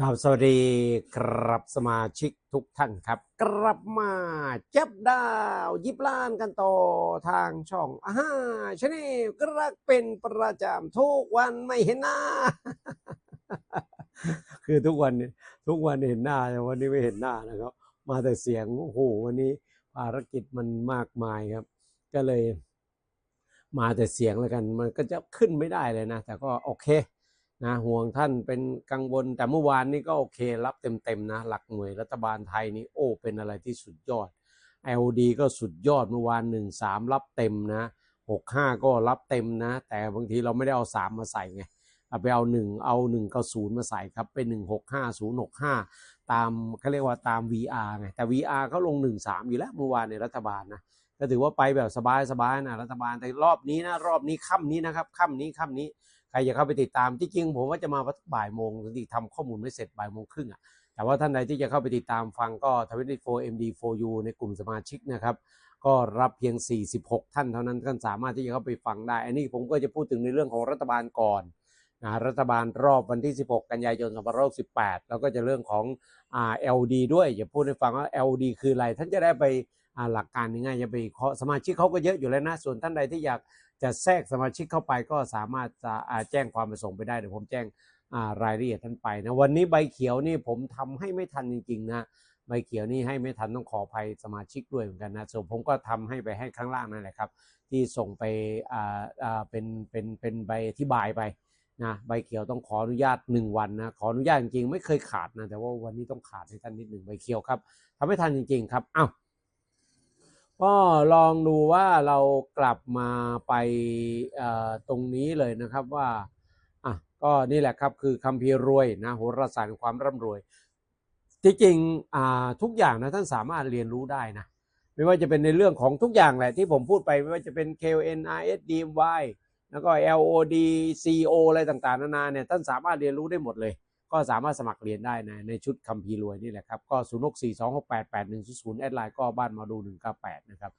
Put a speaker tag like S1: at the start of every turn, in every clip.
S1: ครับสวัสดีครับสมาชิกทุกท่านครับ กลับมาเจ็บดาวยิบล้านกันต่อทางช่องอาฮาชาแนลกรักเป็นประจำทุกวันไม่เห็นหน้า คือทุกวันเนี่ยทุกวันเห็นหน้าแต่วันนี้ไม่เห็นหน้านะครับ มาแต่เสียงโอ้โหวันนี้ภารกิจมันมากมายครับ ก็เลย มาแต่เสียงแล้วกัน มันก็จะขึ้นไม่ได้เลยนะ แต่ก็โอเค นะห่วงท่านเป็นกังวลแต่เมื่อวานนี้ก็โอเครับเต็มๆนะหลักหน่วยรัฐบาลไทยนี่โอ้เป็นอะไรที่สุดยอด LD ก็สุดยอดเมื่อวานหนึ่งสามรับเต็มนะหกห้าก็รับเต็มนะ แต่บางทีเราไม่ได้เอาสามมาใส่ไงเอาไปเอาหนึ่งเอาหนึ่งเก้าศูนย์มาใส่ครับเป็นหนึ่งหกห้าศูนย์หกห้าตามเขาเรียกว่าตาม VR ไงแต่ VR เขาลงหนึ่งสามอยู่แล้วเมื่อวานในรัฐบาลนะก็ถือว่าไปแบบสบายๆนะรัฐบาลแต่รอบนี้นะรอบนี้ค่ำนี้นะครับค่ำนี้ค่ำนี้ ครอยากเข้าไปติดตามที่จริงผมว่าจะมาบ่ายโมงที่ทำข้อมูลไม่เสร็จบ่ายโมงครึ่งอะแต่ว่าท่านใดที่จะเข้าไปติดตามฟังก็ทวิตโฟ MD4U ในกลุ่มสมาชิกนะครับก็รับเพียง 46 ท่านเท่านั้นท่านสามารถที่จะเข้าไปฟังได้ อันนี้ผมก็จะพูดถึงในเรื่องของรัฐบาลก่อนนะรัฐบาลรอบวันที่ 16 กันยายน 2568 แล้วก็จะเรื่องของอ่า LD ด้วยอย่าพูดให้ฟังว่า LD คืออะไร ท่านจะได้ไปหลักการง่ายๆจะไปเคาะสมาชิกเขาก็เยอะอยู่แล้วนะ ส่วนท่านใดที่อยาก จะแทรกสมาชิกเข้าไปก็สามารถจะแจ้งความประสงค์ไปได้เดี๋ยวผมแจ้งรายละเอียดท่านไปนะวันนี้ใบเขียวนี่ผมทำให้ไม่ทันจริงๆนะใบเขียวนี่ให้ไม่ทันต้องขออภัยสมาชิกด้วยเหมือนกันนะส่วนผมก็ทำให้ไปให้ข้างล่างนั่นแหละครับ ที่ส่งไปอ่าอ่าเป็นเป็นเป็นใบอธิบายไปนะใบเขียวต้องขออนุญาตหนึ่งวันนะขออนุญาตจริงๆ ไม่เคยขาดนะแต่ว่าวันนี้ต้องขาดให้ท่านนิดหนึ่งใบเขียวครับทำไม่ทันจริง ๆ ครับอ้าว ก็ลองดูว่าเรากลับมาไปตรงนี้เลยนะครับว่าอะก็นี่แหละครับคือคัมภีร์รวยนะโหราศาสตร์ความร่ำรวยที่จริงทุกอย่างนะท่านสามารถเรียนรู้ได้นะไม่ว่าจะเป็นในเรื่องของทุกอย่างแหละที่ผมพูดไปไม่ว่าจะเป็น KNRS DMY แล้วก็ LOD CO อะไรต่างๆ นานาเนี่ยท่านสามารถเรียนรู้ได้หมดเลย ก็สามารถสมัครเรียนได้นในชุดคัมภีร์รวยนี่แหละครับ ก็ 0 6 4 2 6 8 8 1 0 0แอดไลน์ก็บ้านมาดู 198 นะครับ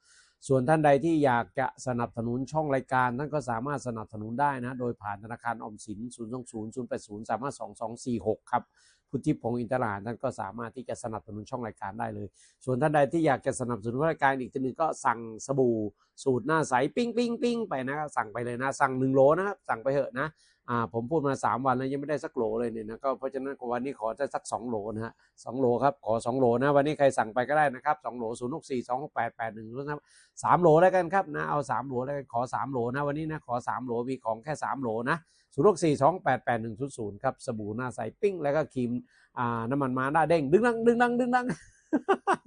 S1: ส่วนท่านใดที่อยากจะสนับสนุนช่องรายการท่านก็สามารถสนับสนุนได้นะ โดยผ่านธนาคารอมสิน 0 2 0 0 8 0 3 5 2 2 4 6 ครับพุทธิพงศ์อินทราท่านก็สามารถที่จะสนับสนุนช่องรายการได้เลย ส่วนท่านใดที่อยากจะสนับสนุนรายการอีกทีหนึ่งก็สั่งสบู่ สูตรหน้าใสปิ้งปิ้งปิ้งไปนะครับสั่งไปเลยนะสั่งหนึ่งโหลนะครับสั่งไปเถอะนะอ่าผมพูดมา 3 วันแล้วยังไม่ได้สักโหลเลยเนี่ยนะก็เพราะฉะนั้นวันนี้ขอจะสัก 2 โหลนะฮะสองโหลครับขอ 2 โหลนะวันนี้ใครสั่งไปก็ได้นะครับ2โหล0 6 4 2 6 8 8 1นะครับสามโหลแล้วกันครับนะเอา3โหลแล้วกันขอ 3 โหลนะวันนี้นะขอ 3 โหลมีของแค่ 3 โหลนะ0 6 4 2 8 8 1 0 0ครับสบู่หน้าใสปิ้งแล้วก็ครีมอ่าน้ำมันมาหน้าเด้งดึงดังดึงดังดึงดัง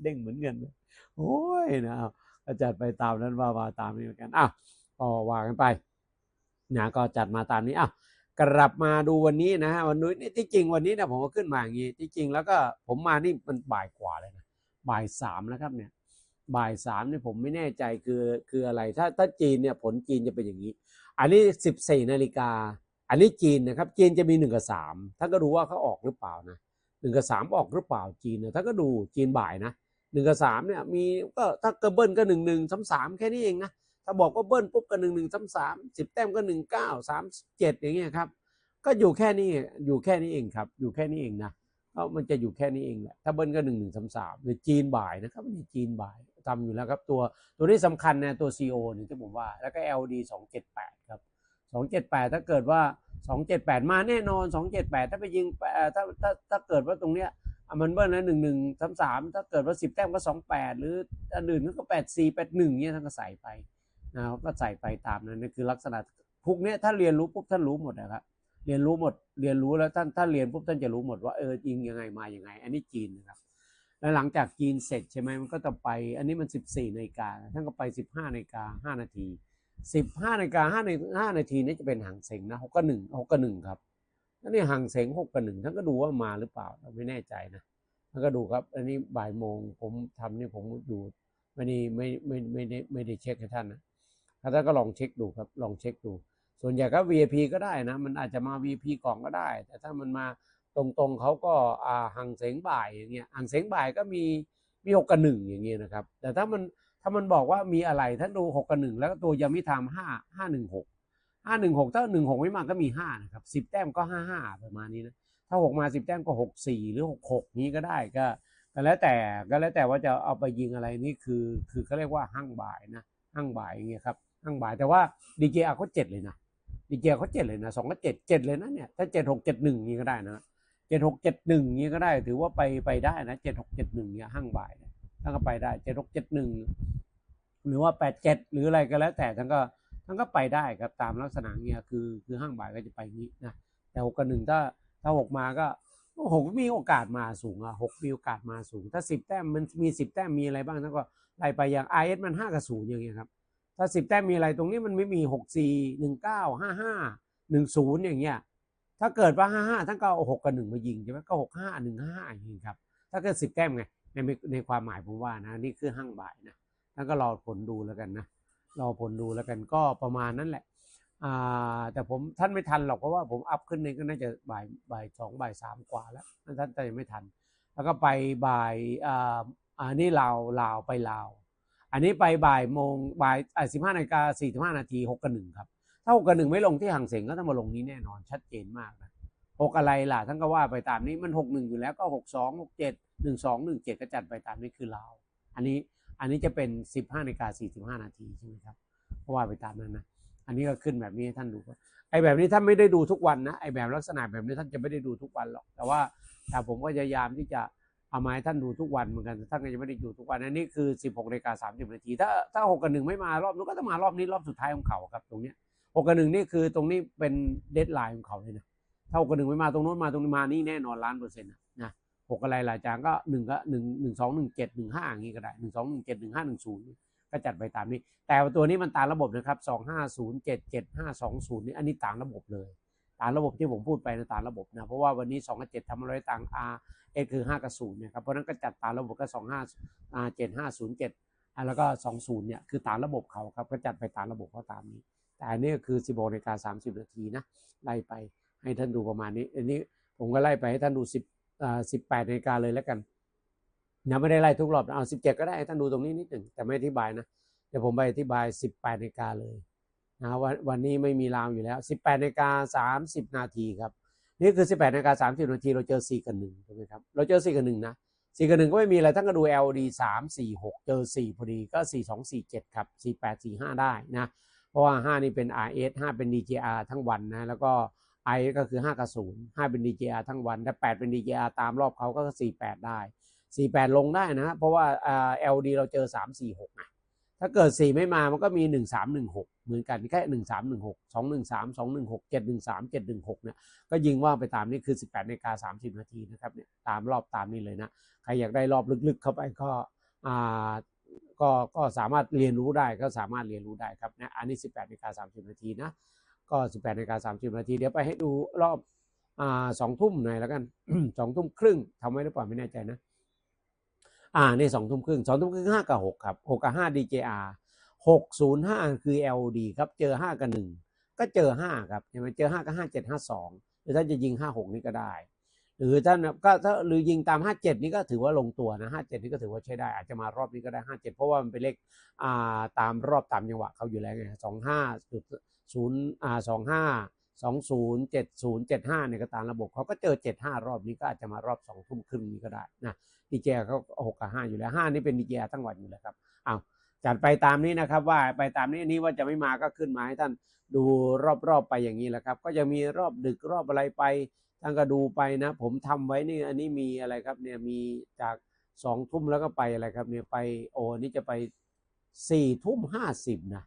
S1: เด้งเหมือนเงินโอ้ยนะ ก็จัดไปตามนั้นว่ามาตามนี้เหมือนกันอ้าวก็ว่ากันไปนะก็จัดมาตามนี้อ้าวกลับมาดูวันนี้นะฮะวันนี้นี่ที่จริงวันนี้นะผมก็ขึ้นมาอย่างนี้ที่จริงแล้วก็ผมมานี่มันบ่ายกว่าเลยนะบ่ายสามแล้วครับเนี่ยบ่ายสามเนี่ยผมไม่แน่ใจคือคืออะไร ถ้าถ้าจีนเนี่ยผลจีนจะเป็นอย่างนี้ อันนี้สิบสี่นาฬิกาอันนี้จีนนะครับจีนจะมีหนึ่งกับสามถ้านก็ดูว่าเขาออกหรือเปล่านะหนึ่งกับสามออกหรือเปล่าจีนเนี่ยถ้าก็ดูจีนบ่ายนะ หนึ่งกับสามเนี่ยมีก็ถ้าเกิดเบิ้ลก็หนึ่งหนึ่งสามสามแค่นี้เองนะถ้าบอกว่าเบิ้ลปุ๊บก็หนึ่งหนึ่งสามสามสิบแต้มก็หนึ่งเก้าสามเจ็ดอย่างเงี้ยครับก็อยู่แค่นี้อยู่แค่นี้เองครับ อยู่แค่นี้เองนะก็มันจะอยู่แค่นี้เองแหละถ้าเบิ้ลก็หนึ่งหนึ่งสามสามในจีนบ่ายนะครับนี่จีนบ่ายทำอยู่แล้วครับตัวตัวนี้สำคัญนะตัว CO นี่ที่ผมว่าแล้วก็ LD สองเจ็ดแปดครับสองเจ็ดแปดถ้าเกิดว่าสองเจ็ดแปดมาแน่นอนสองเจ็ดแปดถ้าไปยิงถ้าถ้าถ้าเกิดว่าตรงเนี้ย อะมันเบิ้ลนะหนึ่งหนึ่งสามสามถ้าเกิดว่าสิบแต้มก็สองแปดหรืออันอื่นก็แปดสี่แปดหนึ่งเนี่ยท่านก็ใส่ไปนะครับก็ใส่ไปตามนั้นนี่คือลักษณะพวกเนี้ยถ้าเรียนรู้ปุ๊บท่านรู้หมดนะครับเรียนรู้หมด เรียนรู้แล้วท่านถ้าเรียนปุ๊บท่านจะรู้หมดว่าเออยิงยังไงมาอยังไง อันนี้จีนนะครับ แล้วหลังจากจีนเสร็จใช่ไหมมันก็จะไป อันนี้มัน 14นาฬิกาท่านก็ไป 15นาฬิกา5นาที 15นาฬิกา5นาที5นาทีนี่จะเป็นหางเสงนะ6กับ1 6กับ1ครับ แล้วนี่ห่างเสง6กับ1ท่านก็ดูว่ามาหรือเปล่าเราไม่แน่ใจนะท่านก็ดูครับ อันนี้บ่ายโมงผมทำนี่ผมดูไม่ได้ไม่ไม่ไม่ได้ไม่ได้เช็คให้ท่านนะถ้าท่านก็ลองเช็คดูครับ ลองเช็คดู ส่วนใหญ่ก็ VIP ก็ได้นะ มันอาจจะมา VIP กล่องก็ได้ แต่ถ้ามันมาตรงๆเขาก็อ่าหังเสงบ่ายอย่างเงี้ยหังเสงบ่ายก็มีมีหกกับหนึ่งอย่างเงี้ยนะครับ แต่ถ้ามันถ้ามันบอกว่ามีอะไรท่านดูหกกับหนึ่งแล้วก็ตัวยามิธรรมห้าห้าหนึ่งหก ห้าหนึ่งหกถ้าหนึ่งหกไม่มาก็มีห้านะครับสิบแต้มก็ห้าห้าประมาณนี้นะถ้าหกมาสิบแต้มก็หกสี่หรือหกหกนี้ก็ได้ก็ก็แล้วแต่ก็แล้วแต่ว่าจะเอาไปยิงอะไรนี่คือคือเขาเรียกว่าห้างบ่ายนะห้างบ่ายอย่างเงี้ยครับห้างบ่ายแต่ว่าดีเจอาเขาเจ็ดเลยนะดีเจเขาเจ็ดเลยนะสองก็เจ็ดเจ็ดเลยนะเนี่ยถ้าเจ็ดหกเจ็ดหนึ่งนี้ก็ได้นะเจ็ดหกเจ็ดหนึ่งนี้ก็ได้ ถือว่าไปไปได้นะเจ็ดหกเจ็ดหนึ่งเนี่ยห้างบ่ายเนี่ยท่านก็ไปได้เจ็ดหกเจ็ดหนึ่งหรือว่าแปดเจ็ดหรืออะไรก็แล้วแต่ท่านก็ ท่นก็ไปได้ครับตามลักษณะเนี้ยคือคือห้างบ่ายก็จะไปงี้นะแต่หกกับหนึ่งถ้าถ้าหกมาก็หกมีโอกาสมาสูงอะหกมีโอกาสมาสูง ถ้าสิบแต้มมันมีสิบแต้มมีอะไรบ้างท่านก็ไล่ไปอย่างไอเอสมันห้ากับศูนย์อย่างเงี้ยครับถ้าสิบแต้มมีอะไรตรงนี้มันไม่มีหกสี่หนึ่งเก้าห้าห้าหนึ่งศูนย์อย่างเงี้ยถ้าเกิดว่าห้าห้าท่านก็เอาหกกับหนึ่งมายิงใช่ไหมก็หกห้าหนึ่งห้าอย่างนี้ยครับถ้าเกิดสิบแต้มไงในในความหมายผมว่านะนี่คือห้างบ่ายนะท่านก็รอผลดูแล้วกันนะ รอผลดูแล้วกันก็ประมาณนั้นแหละอ่าแต่ผมท่านไม่ทันหรอกเพราะว่าผมอัพขึ้นนี่ก็น่าจะบ่ายบ่ายสองบ่ายสามกว่าแล้วท่านแต่ยังไม่ทัน แล้วก็ไปบ่ายอ่าอันนี้ลาวลาวไปลาว อันนี้ไปบ่ายโมงบ่ายสิบห้านาฬิกาสี่สิบห้านาทีหกกับหนึ่งครับ ถ้าหกกับหนึ่งไม่ลงที่ห่างเสียงก็ต้องมาลงนี้แน่นอนชัดเจนมากนะหกอะไรล่ะท่านก็ว่าไปตามนี้มันหกหนึ่งอยู่แล้วก็หกสองหกเจ็ดหนึ่งสองหนึ่งเจ็ดก็จัดไปตามนี้คือลาว อันนี้ อันนี้จะเป็นสิบห้านาฬิกาสี่สิบห้านาทีใช่ไหมครับเพราะว่าไปตามนั้นนะ อันนี้ก็ขึ้นแบบนี้ให้ท่านดูไอ้แบบนี้ท่านไม่ได้ดูทุกวันนะไอ้แบบลักษณะแบบนี้ท่านจะไม่ได้ดูทุกวันหรอก แต่ว่าแต่ผมก็พยายามที่จะเอามาให้ท่านดูทุกวันเหมือนกันท่านก็จะไม่ได้ดูทุกวันอันนี้คือสิบหกนาฬิกาสามสิบนาทีถ้าถ้าหกกับหนึ่งไม่มารอบนู้นก็ต้องมารอบนี้รอบสุดท้ายของเขาครับตรงเนี้ยหกกับหนึ่งนี่คือตรงนี้เป็นเดทไลน์ของเขาเลยนะถ้าหกกับหนึ่งไม่มาตรงโน้นมาตรงนี้มานี่แน่นอนล้านเปอร์เซ็นต์นะ หกอะไรหลายจางก็หนึ่งก็หนึ่งหนึ่งสองหนึ่งเจ็ดหนึ่งห้าอย่างนี้ก็ได้หนึ่งสองหนึ่งเจ็ดหนึ่งห้าหนึ่งศูนย์ก็จัดไปตามนี้ แต่ตัวนี้มันตามระบบนะครับสองห้าศูนย์เจ็ดเจ็ดห้าสองศูนย์นี่อันนี้ตามระบบเลย ตามระบบที่ผมพูดไปนะตามระบบนะ เพราะว่าวันนี้สองกับเจ็ดทำอะไรต่าง R เอคือห้ากับศูนย์เนี่ยครับเพราะนั้นก็จัดตามระบบก็สองห้าอาเจ็ดห้าศูนย์เจ็ดแล้วก็สองศูนย์เนี่ยคือตามระบบเขาครับก็จัดไปตามระบบเขาตามนี้ แต่อันนี้คือ16นาฬิกา30นาทีนะไล่ไปให้ท่านดูประมาณนี้ อันนี้ผมก็ไล่ไปให้ท่านดู 10อ่า18นาฬิกาเลยแล้วกันนะไม่ได้ไล่ทุกรอบเอา17ก็ได้ท่านดูตรงนี้นิดหนึ่งแต่ไม่อธิบายนะเดี๋ยวผมไปอธิบาย18นาฬิกาเลยนะวันวันนี้ไม่มีราวอยู่แล้ว18นาฬิกา30นาทีครับนี่คือ18นาฬิกา30นาทีเราเจอ4กับ1ถูกไหมครับเราเจอ4กับ1นะ4กับ1ก็ไม่มีอะไรท่านก็ดู LD 3 4 6เจอ4พอดีก็4 2 4 7ครับ4 8 4 5ได้นะเพราะว่า5นี่เป็น RS 5เป็น DJR ทั้งวันนะแล้วก็ I ก็คือ5กับ0 5เป็น DJR ทั้งวันถ้า8เป็น DJR ตามรอบเขาก็ 48 ได้ 48 ลงได้นะ เพราะว่า LD เราเจอ 3 4 6นะถ้าเกิด 4 ไม่มามันก็มี 1 3 1 6 เหมือนกันแค่ 1 3 1 6 2 1 3 2 1 6 7 1 3 7 1 6เนี่ยก็ยิงว่าไปตามนี้คือ 18นาฬิกา30 นาทีนะครับเนี่ยตามรอบตามนี้เลยนะ ใครอยากได้รอบลึกๆ เข้าไปก็อ่าก็ก็สามารถเรียนรู้ได้ก็สามารถเรียนรู้ได้ครับนะอันนี้ 18นาฬิกา30 นาทีนะ ก็ 18นาฬิกา30 นาที เดี๋ยวไปให้ดูรอบอ่าสองทุ่มหน่อยแล้วกันสองทุ่มครึ่งทำไว้หรือเปล่าไม่แน่ใจนะ อ่าในสองทุ่มครึ่งสองทุ่มครึ่งห้ากับหกครับหกกับห้าดีเจอาร์หกศูนย์ห้าคือเอลดีครับ เจอห้ากับหนึ่งก็เจอห้าครับเห็นไหมเจอห้ากับห้าเจ็ดห้าสองหรือถ้าจะยิงห้าหกนี่ก็ได้ หรือท่านก็ถ้าหรือยิงตามห้าเจ็ดนี่ก็ถือว่าลงตัวนะห้าเจ็ดนี่ก็ถือว่าใช้ได้ อาจจะมารอบนี้ก็ได้ห้าเจ็ดเพราะว่ามันเป็นเลขอ่าตามรอบตามจังหวะเขาอยู่แล้วไงสองห้าจุดศูนย์อ่าสองห้าสองศูนย์เจ็ดศูนย์เจ็ดห้าเนี่ยก็ตามระบบเขาก็เจอเจ็ดห้ารอบนี้ก็อาจจะมารอบสองทุ่มครึ่งนี้ก็ได้นะดีเจเขาหกกับห้าอยู่แล้วห้านี่เป็นดีเจทั้งวันอยู่แล้วครับอ้าวจัดไปตามนี้นะครับว่าไปตามนี้นนี้ว่าจะไม่มาก็ขึ้นมาให้ท่านดูรอบๆไปอย่างนี้แหละครับ ก็จะมีรอบดึกรอบอะไรไป ท่านก็ดูไปนะ ผมทำไว้นี่อันนี้มีอะไรครับเนี่ยมีจากสองทุ่มแล้วก็ไปอะไรครับเนี่ยไปโอ้นี่จะไปสี่ทุ่มห้าสิบนะ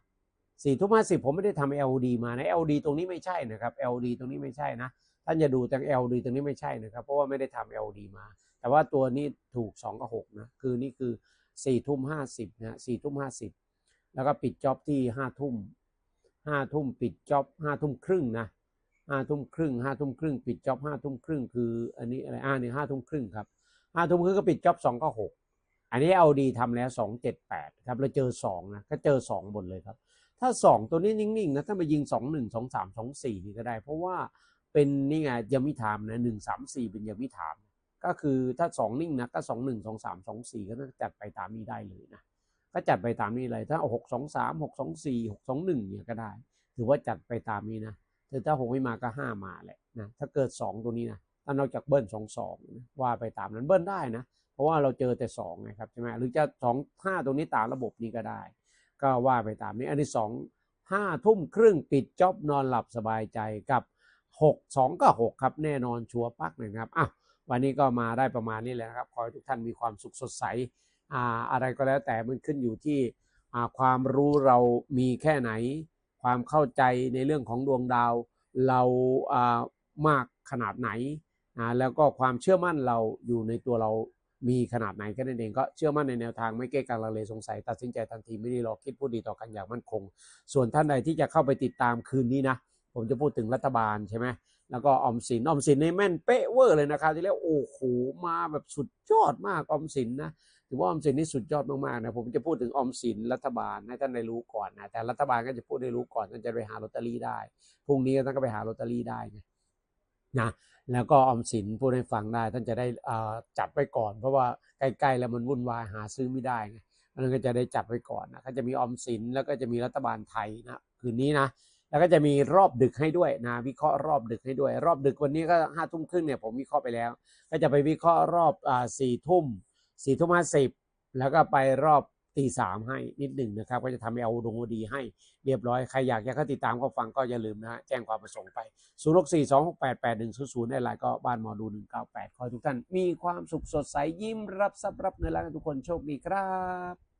S1: สี่ทุ่มห้าสิบผมไม่ได้ทำ LD มานะ LD ตรงนี้ไม่ใช่นะครับ LD ตรงนี้ไม่ใช่นะ ท่านจะดูแต่ LD ตรงนี้ไม่ใช่นะครับ เพราะว่าไม่ได้ทำ LD มา แต่ว่าตัวนี้ถูกสองกับหกนะ คือนี่คือสี่ทุ่มห้าสิบนะสี่ทุ่มห้าสิบแล้วก็ปิดจ็อบที่ห้าทุ่มห้าทุ่มปิดจ็อบห้าทุ่มครึ่งนะ ห้าทุ่มครึ่งห้าทุ่มครึ่งปิดจ็อบห้าทุ่มครึ่งคือ อันนี้อะไรอ่าหนี่งห้าทุ่มครึ่งครับห้าทุ่มครึ่งก็ปิดจ็อบสองก็หกอันนี้เอาดีทำแล้วสองเจ็ดแปดครับแล้วเจอสองนะก็เจอสองบนเลยครับ ถ้าสองตัวนี้นิ่งๆนะถ้ามายิงสองหนึ่งสองสามสองสี่นี่ก็ได้ เพราะว่าเป็นนี่ไงยามิถามนะหนึ่งสามสี่เป็นยามิถาม ก็คือถ้าสองนิ่งนะก็สองหนึ่งสองสามสองสี่ก็จัดไปตามนี้ได้เลยนะก็จัดไปตามนี้เลยถ้าหกสองสามหกสองสี่หกสองหนึ่งเนี่ยก็ได้ ถือว่าจัดไปตามนี้นะ แต่ถ้าหกไม่มาก็ห้ามาแหละนะถ้าเกิดสองตัวนี้นะถ้านอกจากเบิ้ลสองสองว่าไปตามนั้นเบิ้ลได้นะ เพราะว่าเราเจอแต่สองไงครับใช่ไหมหรือจะสองห้าตรงนี้ตามระบบนี้ก็ได้ ก็ว่าไปตามนี้ อันที่สองห้าทุ่มครึ่งปิดจ็อบนอนหลับสบายใจกับหกสองก็หกครับแน่นอนชัวร์ปักเลยนะครับอะวันนี้ก็มาได้ประมาณนี้แหละนะครับ ขอให้ทุกท่านมีความสุขสดใสอ่าอะไรก็แล้วแต่มันขึ้นอยู่ที่อ่าความรู้เรามีแค่ไหน ความเข้าใจในเรื่องของดวงดาวเราอ่ามากขนาดไหนอ่าแล้วก็ความเชื่อมั่นเราอยู่ในตัวเรามีขนาดไหนแค่นั้นเองก็เชื่อมั่นในแนวทางไม่เก้กังลังเลสงสัย ตัดสินใจทันทีไม่ได้รอคิดพูดดีต่อกันอย่างมั่นคง ส่วนท่านใดที่จะเข้าไปติดตามคืนนี้นะ ผมจะพูดถึงรัฐบาลใช่ไหมแล้วก็ออมสินออมสินในแม่นเป๊ะเวอร์เลยนะครับที่แล้วโอ้โหมาแบบสุดยอดมากออมสินนะ ถือว่าออมสินนี่สุดยอดมากๆนะผมจะพูดถึงออมสินรัฐบาลให้ท่านได้รู้ก่อนนะแต่รัฐบาลก็จะพูดได้รู้ก่อนท่านจะไปหาลอตเตอรี่ได้พรุ่งนี้ท่านก็ไปหาลอตเตอรี่ได้ไงนะแล้วก็ออมสินพูดให้ฟังได้ ท่านจะได้จัดไปก่อน เพราะว่าใกล้ๆแล้วมันวุ่นวายหาซื้อไม่ได้ไงมันก็จะได้จัดไว้ก่อนนะก็จะมีออมสินแล้วก็จะมีรัฐบาลไทยนะคืนนี้นะแล้วก็จะมีรอบดึกให้ด้วยนะวิเคราะห์รอบดึกให้ด้วย รอบดึกวันนี้ก็ห้าทุ่มครึ่งเนี่ยผมวิเคราะห์ไปแล้ว ก็จะไปวิเคราะห์รอบสี่ทุ่ม สี่ทุ่มห้าสิบแล้วก็ไปรอบตีสามให้นิดหนึ่งนะครับ ก็จะทำให้เอาดวงดีให้เรียบร้อย ใครอยากจะเข้าติดตามก็ฟังก็อย่าลืมนะฮะแจ้งความประสงค์ไปศูนย์หกสี่สองหกแปดแปดหนึ่งศูนย์ศูนย์ในไลน์ก็บ้านหมอดูหนึ่งเก้าแปดขอยทุกท่าน มีความสุขสดใสยิ้มรับทรัพย์รับเงินแล้วกันทุกคนโชคดีครับ